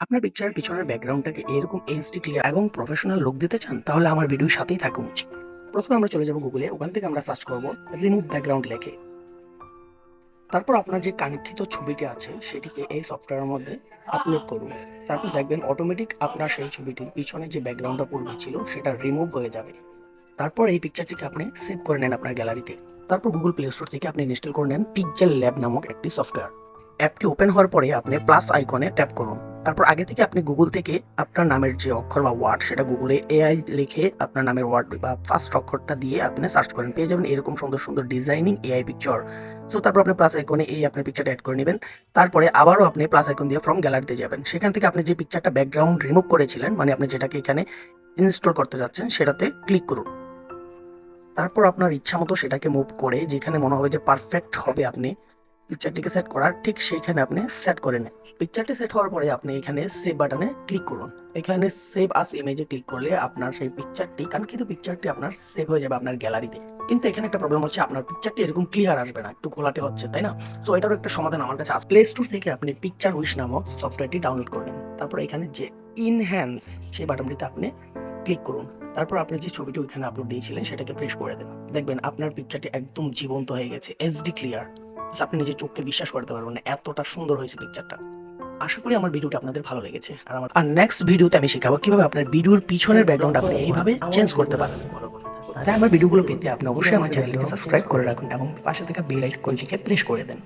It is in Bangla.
আপনার পিকচারের পিছনের ব্যাকগ্রাউন্ডটাকে এরকম এইচডি ক্লিয়ার এবং প্রফেশনাল লুক দিতে চান, তাহলে আমার ভিডিওর সাথেই থাকুন। প্রথমে আমরা চলে যাব গুগলে ওখান থেকে আমরা সার্চ করব রিমুভ ব্যাকগ্রাউন্ড লেখে। তারপর আপনার যে কাঙ্ক্ষিত ছবিটি আছে, সেটিকে এই সফটওয়্যারের মধ্যে আপলোড করুন। তারপর দেখবেন অটোমেটিক আপনার সেই ছবিটির পিছনে যে ব্যাকগ্রাউন্ডটা পূর্বে ছিল, সেটা রিমুভ হয়ে যাবে। তারপর এই পিকচারটিকে আপনি সেভ করে নেন আপনার গ্যালারিতে তারপর গুগল প্লে স্টোর থেকে আপনি ইনস্টল করে নেন পিকজেল ল্যাব নামক একটি সফটওয়্যার অ্যাপটি ওপেন হওয়ার পরে আপনি প্লাস আইকনে ট্যাপ করুন। তারপর আগে থেকে আপনি গুগল থেকে আপনার নামের যে অক্ষর বা ওয়ার্ড সেটা গুগলে এআই লিখে আপনার নামের ওয়ার্ড বা ফার্স্ট অক্ষরটা দিয়ে আপনি সার্চ করেন, পেয়ে যাবেন এরকম সুন্দর সুন্দর ডিজাইনিং এআই পিকচার সো তারপর আপনি প্লাস আইকনে এই আপনার পিকচারটা অ্যাড করে নেবেন। তারপরে আবারও আপনি প্লাস আইকন দিয়ে ফ্রম গ্যালারিতে যাবেন। সেখান থেকে আপনি যে পিকচারটা ব্যাকগ্রাউন্ড রিমুভ করেছিলেন মানে আপনি যেটাকে এখানে ইনস্টল করতে যাচ্ছেন, সেটাতে ক্লিক করুন। তারপর আপনার ইচ্ছা মতো সেটাকে মুভ করে, যেখানে মনে হবে যে পারফেক্ট হবে আপনি পিকচারটিকে সেট করার ঠিক সেইখানে আপনি সেট করে নেন। পিকচারটি সেট হওয়ার পরে আপনি এখানে সেভ বাটনে ক্লিক করুন। এখানে সেভ আস ইমেজে ক্লিক করলে আপনার সেই পিকচারটি কাঙ্ক্ষিত পিকচারটি আপনার সেভ হয়ে যাবে আপনার গ্যালারিতে কিন্তু এখানে একটা প্রবলেম হচ্ছে, আপনার পিকচারটি এরকম ক্লিয়ার আসবে না, একটু ঘোলাটে হচ্ছে, তাই না? তো এটারও একটা সমাধান আমার কাছে আছে। প্লে স্টোর থেকে আপনি পিকচার উইশ নামক সফটওয়্যারটি ডাউনলোড করে নিন। তারপর এখানে যে ইনহ্যান্স সেই বাটনটিতে আপনি ক্লিক করুন। তারপর আপনি যে ছবিটি ওইখানে আপলোড দিয়েছিলেন, সেটাকে প্রেস করে দেন। দেখবেন আপনার পিকচারটি একদম জীবন্ত হয়ে গেছে এইচডি ক্লিয়ার আপনি নিজের চোখকে বিশ্বাস করতে পারবেন না, এতটা সুন্দর হয়েছে পিকচারটা আশা করি আমার ভিডিওটা আপনাদের ভালো লেগেছে। আর আমার আর নেক্সট ভিডিওতে আমি শেখাবো কীভাবে আপনার ভিডিওর পিছনের ব্যাকগ্রাউন্ড আপনি এইভাবে চেঞ্জ করতে পারেন। তাই আমার ভিডিওগুলো পেতে আপনি অবশ্যই আমার চ্যানেলটিকে সাবস্ক্রাইব করে রাখুন এবং পাশে থাকা বেল আইকনটিকে প্রেস করে দেন।